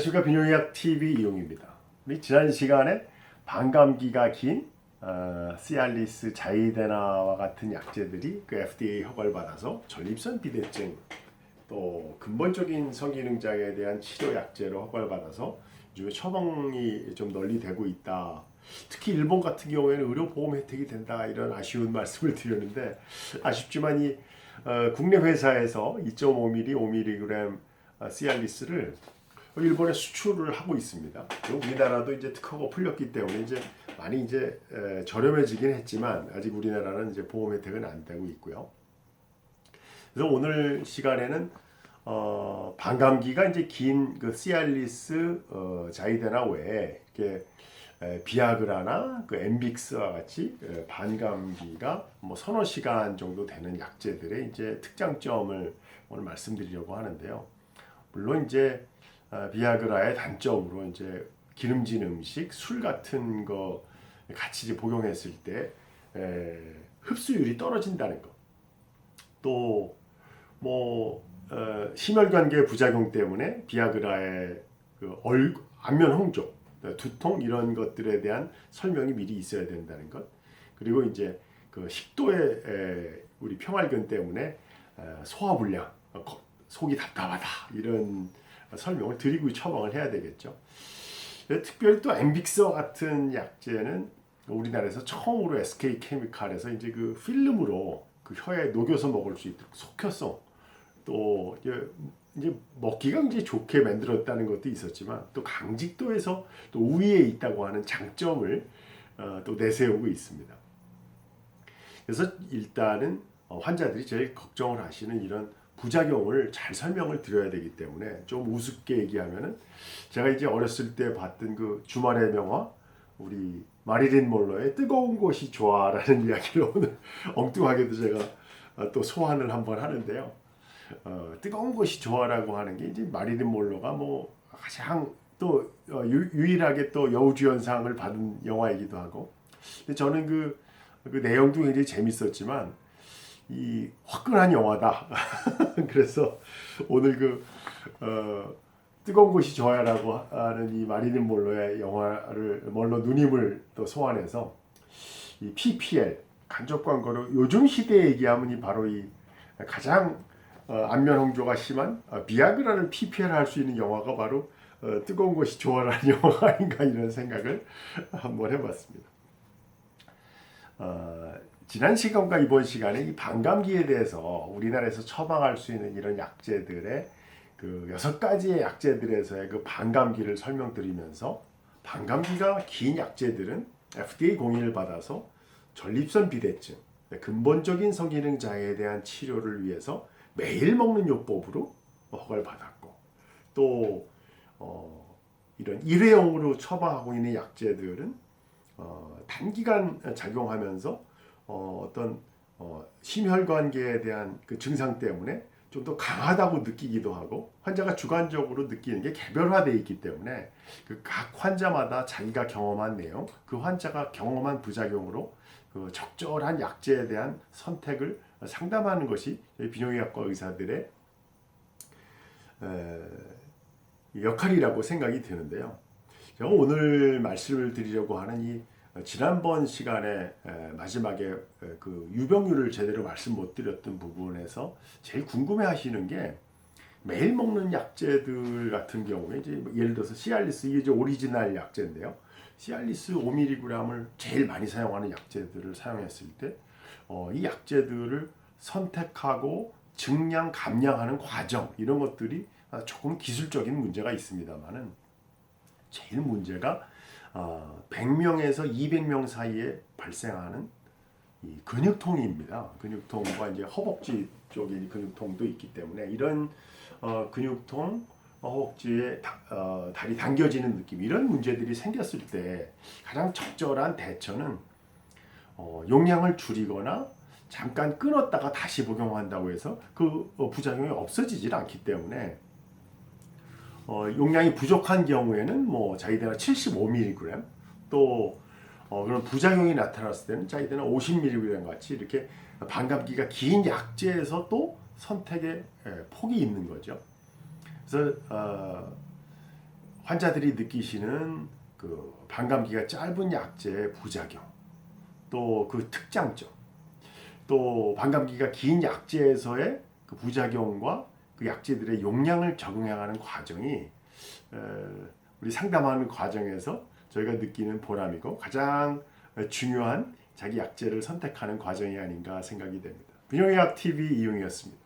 안녕하십니까 비뇨기약 TV 이용입니다. 우리 지난 시간에 반감기가 긴 어, 시알리스 자이데나와 같은 약제들이 그 FDA 허가를 받아서 전립선 비대증 또 근본적인 성기능장애에 대한 치료 약제로 허가를 받아서 요즘에 처방이 좀 널리 되고 있다. 특히 일본 같은 경우에는 의료 보험 혜택이 된다 이런 아쉬운 말씀을 드렸는데 아쉽지만 이 어, 국내 회사에서 2.5mg, 5mg 시알리스를 일본에 수출을 하고 있습니다. 우리나라도 이제 특허가 풀렸기 때문에 이제 많이 이제 에, 저렴해지긴 했지만 아직 우리나라는 이제 보험 혜택은 안 되고 있고요. 그래서 오늘 시간에는 어, 반감기가 이제 긴 그 시알리스 어, 자이데나 외에 이렇게 에, 비아그라나 그 엠빅스와 같이 에, 반감기가 뭐 서너 시간 정도 되는 약제들의 이제 특장점을 오늘 말씀드리려고 하는데요. 물론 이제 아, 비아그라의 단점으로 이제 기름진 음식, 술 같은 거 같이 이제 복용했을 때 에, 흡수율이 떨어진다는 것. 또뭐 어, 심혈관계 부작용 때문에 비아그라의 그 얼, 안면 홍조, 두통 이런 것들에 대한 설명이 미리 있어야 된다는 것. 그리고 이제 그 식도의 에, 우리 평활근 때문에 에, 소화불량, 어, 거- 속이 답답하다 이런 설명을 드리고 처방을 해야 되겠죠. 예, 특별히 또 엠빅스와 같은 약제는 우리나라에서 처음으로 SK 케미칼에서 이제 그 필름으로 그 혀에 녹여서 먹을 수 있도록 속혀서 또 이제 먹기가 굉장히 좋게 만들었다는 것도 있었지만 또 강직도에서 또 우위에 있다고 하는 장점을 어, 또 내세우고 있습니다. 그래서 일단은 어, 환자들이 제일 걱정을 하시는 이런 부작용을 잘 설명을 드려야 되기 때문에 좀 우습게 얘기하면은 제가 이제 어렸을 때 봤던 그 주말의 명화 우리 마리린 몰러의 뜨거운 곳이 좋아라는 이야기를 오늘 엉뚱하게도 제가 어, 또 소환을 한번 하는데요. 어, 뜨거운 곳이 좋아라고 하는 게 이제 마리린 몰러가 뭐 가장 또 어, 유, 유일하게 또 여우주연상을 받은 영화이기도 하고 근데 저는 그, 그 내용도 굉장히 재밌었지만 이 화끈한 영화다. 그래서 오늘 그 어, 뜨거운 곳이 좋아요라고 하는 이 마리린 몰로의 영화를 몰로 누님을 또 소환해서 이 PPL 간접 광고로 요즘 시대에 얘기하면 이 바로 이 가장 어, 안면 홍조가 심한 어, 비아그라를 PPL 할 수 있는 영화가 바로 어, 뜨거운 곳이 좋아라는 영화가 아닌가 이런 생각을 한번 해봤습니다. 어, 지난 시간과 이번 시간에 이 반감기에 대해서 우리나라에서 처방할 수 있는 이런 약제들의 그 여섯 가지의 약제들에서의 그 반감기를 설명드리면서 반감기가 긴 약제들은 FDA 공인을 받아서 전립선 비대증, 근본적인 성기능 장애에 대한 치료를 위해서 매일 먹는 요법으로 허가를 받았고 또 어, 이런 일회용으로 처방하고 있는 약제들은 어, 단기간 작용하면서 어, 어떤 어, 심혈관계에 대한 그 증상 때문에 좀 더 강하다고 느끼기도 하고 환자가 주관적으로 느끼는 게 개별화되어 있기 때문에 그 각 환자마다 자기가 경험한 내용, 그 환자가 경험한 부작용으로 그 적절한 약제에 대한 선택을 상담하는 것이 비뇨기학과 의사들의 에, 역할이라고 생각이 드는데요. 제가 오늘 말씀을 드리려고 하는 이 지난번 시간에 에, 마지막에 에, 그 유병률을 제대로 말씀 못 드렸던 부분에서 제일 궁금해 하시는 게 매일 먹는 약제들 같은 경우에 이제 뭐 예를 들어서 시알리스 이게 오리지널 약제인데요. 시알리스 5mg을 제일 많이 사용하는 약제들을 사용했을 때, 어, 이 약제들을 선택하고 증량 감량하는 과정 이런 것들이 아, 조금 기술적인 문제가 있습니다만은 제일 문제가 어, 100명에서 200명 사이에 발생하는 이 근육통입니다. 근육통과 이제 허벅지 쪽에 근육통도 있기 때문에 이런 어, 근육통, 허벅지에 다, 어, 다리 당겨지는 느낌 이런 문제들이 생겼을 때 가장 적절한 대처는 어, 용량을 줄이거나 잠깐 끊었다가 다시 복용한다고 해서 그 어, 부작용이 없어지질 않기 때문에 어, 용량이 부족한 경우에는 뭐 자기대나 75mg 또 어, 그런 부작용이 나타났을 때는 자기대나 50mg 같이 이렇게 반감기가 긴 약제에서 또 선택의 에, 폭이 있는 거죠. 그래서 어, 환자들이 느끼시는 그 반감기가 짧은 약제의 부작용, 또 그 특장점, 또 반감기가 긴 약제에서의 그 부작용과 그 약제들의 용량을 적응해가는 과정이 에, 우리 상담하는 과정에서 저희가 느끼는 보람이고 가장 중요한 자기 약제를 선택하는 과정이 아닌가 생각이 됩니다. 분영의학 TV 이용이었습니다.